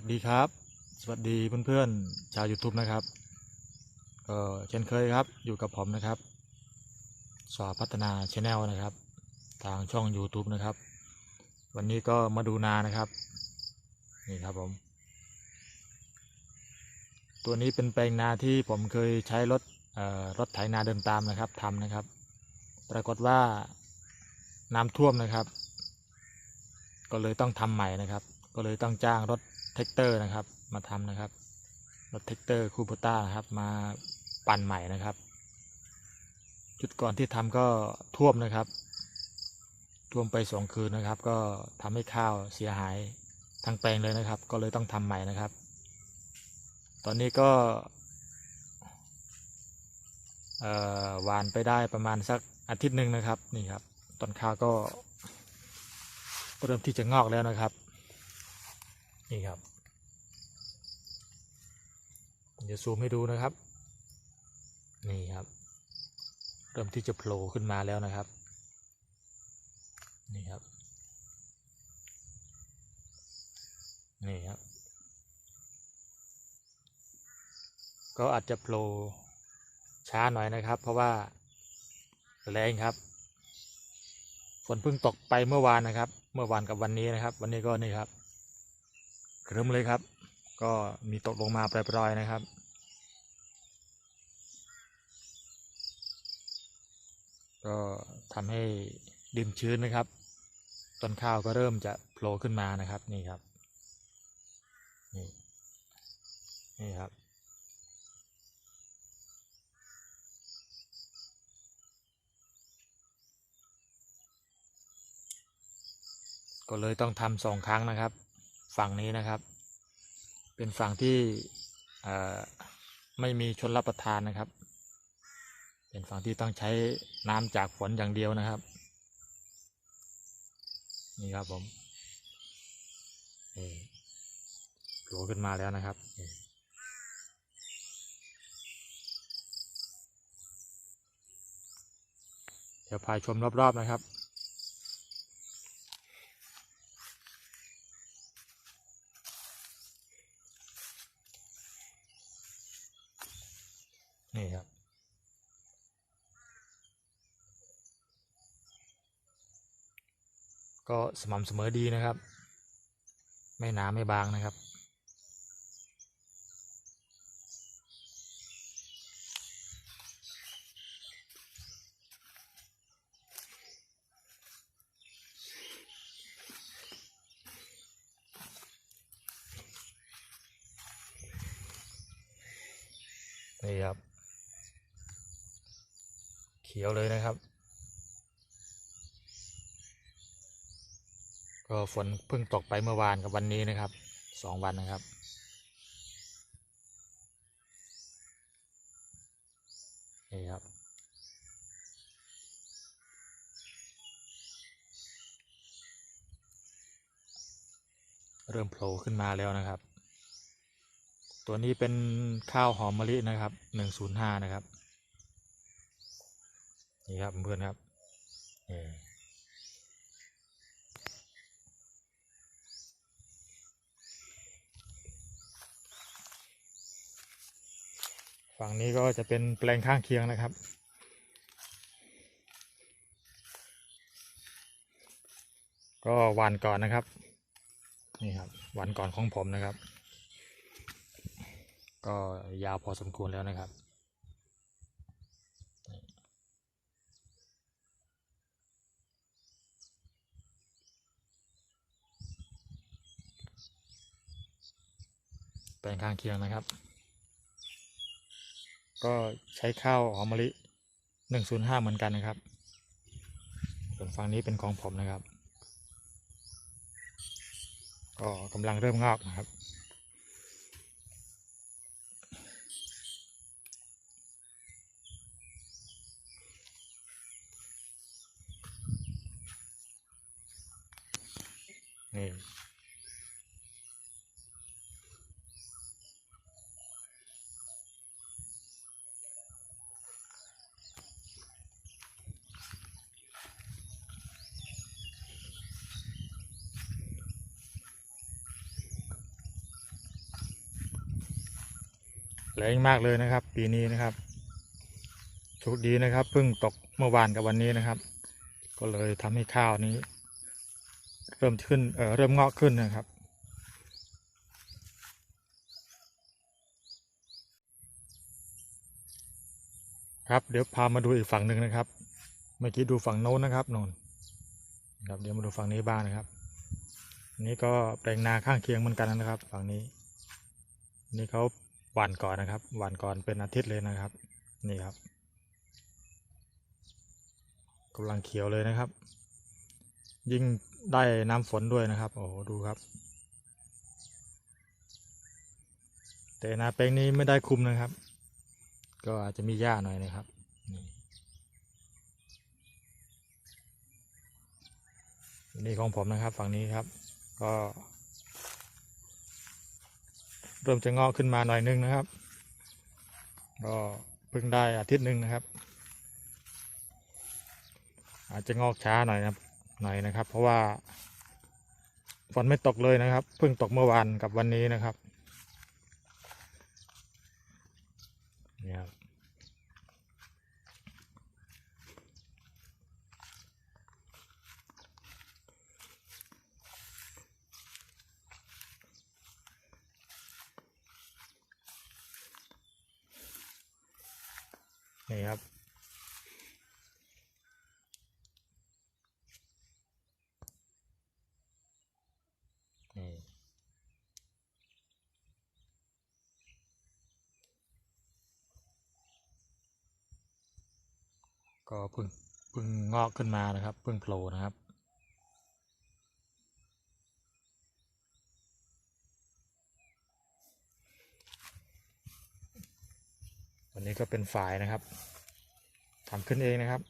สวัสดีครับ สวัสดีเพื่อนๆชาว YouTube นะครับก็เช่นเคยครับอยู่กับผมนะครับสวพัฒนาช n แนลนะครับ ทางช่อง YouTube นะครับ วันนี้ก็มาดูนานะครับนี่ครับผม ตัวนี้เป็นแปลงนาที่ผมเคยใช้รถเอ่อรถไถนาเดินตามนะครับทำนะครับ ปรากฏว่าน้ำท่วมนะครับ ก็เลยต้องทำใหม่นะครับ ก็เลยต้องจ้างรถ ท็กเตอร์นะครับ มาทำนะครับรถแท็กเตอร์คูโบต้านะครับ มาปั่นใหม่นะครับ จุดก่อนที่ทำก็ท่วมนะครับ ท่วมไปสองคืนนะครับ ก็ทำให้ข้าวเสียหายทั้งแปลงเลยนะครับ ก็เลยต้องทำใหม่นะครับ ตอนนี้ก็หวานไปได้ประมาณสักอาทิตย์หนึ่งนะครับนี่ครับ ต้นข้าวก็เริ่มที่จะงอกแล้วนะครับ นี่ครับจะซูมให้ดูนะครับ นี่ครับ เริ่มที่จะโผล่ขึ้นมาแล้วนะครับ นี่ครับ นี่ครับ ก็อาจจะโผล่ช้าหน่อยนะครับ เพราะว่าแรงครับ ฝนเพิ่งตกไปเมื่อวานนะครับ เมื่อวานกับวันนี้นะครับ วันนี้ก็นี่ครับ ครึมเลยครับ ก็มีตกลงมาปล่อยๆนะครับ ก็ทำให้ดินชื้นนะครับ ต้นข้าวก็เริ่มจะโผล่ขึ้นมานะครับนี่ครับ นี่นี่ครับก็เลยต้องทำสองครั้งนะครับ ฝั่งนี้นะครับ เป็นฝั่งที่ไม่มีชนรับประทานนะครับ เป็นฝั่งที่ต้องใช้น้ำจากฝนอย่างเดียวนะครับ นี่ครับผมโผล่ขึ้นมาแล้วนะครับเดี๋ยวพายชมรอบๆนะครับ นี่ครับ ก็สม่ำเสมอดีนะครับ ไม่หนาไม่บางนะครับนี่ครับ เขียวเลยนะครับ ก็ฝนเพิ่งตกไปเมื่อวานกับวันนี้นะครับสองวันนะครับนี่ครับเริ่มโผล่ขึ้นมาแล้วนะครับ ตัวนี้เป็นข้าวหอมมะลินะครับหนึ่งศูนย์ห้านะครับ นี่ครับเพื่อนครับนี่ฝั่งนี้ก็จะเป็นแปลงข้างเคียงนะครับ ก็วันก่อนนะครับ นี่ครับวันก่อนของผมนะครับ ก็ยาวพอสมควรแล้วนะครับ ลงข้างเคียงนะครับ ก็ใช้ข้าวหอมมะลิหนึ่งศูนย์ห้าเหมือนกันนะครับ ส่วนฝั่งนี้เป็นของผมนะครับ ก็กำลังเริ่มงอกนะครับ นี่ แรงมากเลยนะครับ ปีนี้นะครับโชคดีนะครับเพิ่งตกเมื่อวานกับวันนี้นะครับ ก็เลยทำให้ข้าวนี้ เริ่มขึ้นเอ่อเริ่มงอกขึ้นนะครับ ครับเดี๋ยวพามาดูอีกฝั่งหนึ่งนะครับ เมื่อกี้ดูฝั่งโน้นนะครับโนนครับเดี๋ยวมาดูฝั่งนี้บ้างนะครับนนี้ก็แปลงนาข้างเคียงเหมือนกันนะครับ ฝั่งนี้ นี่เขา หวานก่อนนะครับ หวานก่อนเป็นอาทิตย์เลยนะครับ นี่ครับกำลังเขียวเลยนะครับ ยิ่งได้น้ำฝนด้วยนะครับ โอ้โหดูครับ แต่นาแปลงนี้ไม่ได้คุมนะครับ ก็อาจจะมีหญ้าหน่อยนะครับนี่ของผมนะครับ ฝั่งนี้ครับ ก็ เริ่มจะงอกขึ้นมาหน่อยนึงนะครับ ก็เพิ่งได้อาทิตย์หนึ่งนะครับ อาจจะงอกช้าหน่อยนะหน่อยนะครับ เพราะว่าฝนไม่ตกเลยนะครับ เพิ่งตกเมื่อวานกับวันนี้นะครับนี่ค นี่ครับ นี่ก็เพิ่งเพิ่งงอกขึ้นมานะครับเพิ่งโผล่นะครับ นี้ก็เป็นฝายนะครับทำขึ้นเองนะครับ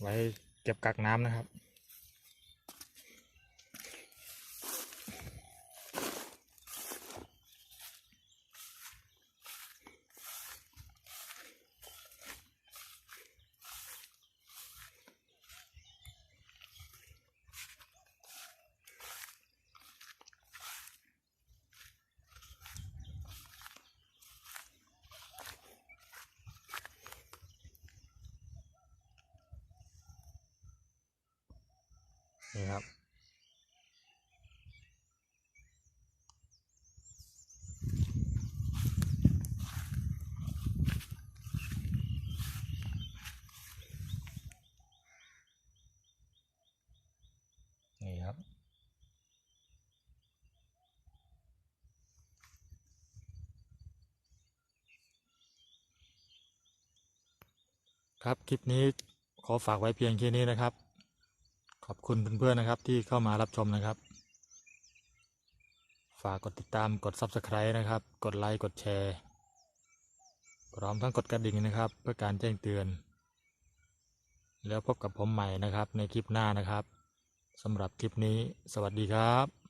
ไว้เก็บกักน้ำนะครับ นี่ครับ นี่ครับครับ คลิปนี้ขอฝากไว้เพียงแค่นี้นะครับ ขอบคุณเพื่อนๆนะครับที่เข้ามารับชมนะครับ ฝากกดติดตามกด Subscribe นะครับ กดไลค์กดแชร์พร้อมทั้งกดกระดิ่งนะครับ เพื่อการแจ้งเตือน แล้วพบกับผมใหม่นะครับในคลิปหน้านะครับสำหรับคลิปนี้ สวัสดีครับ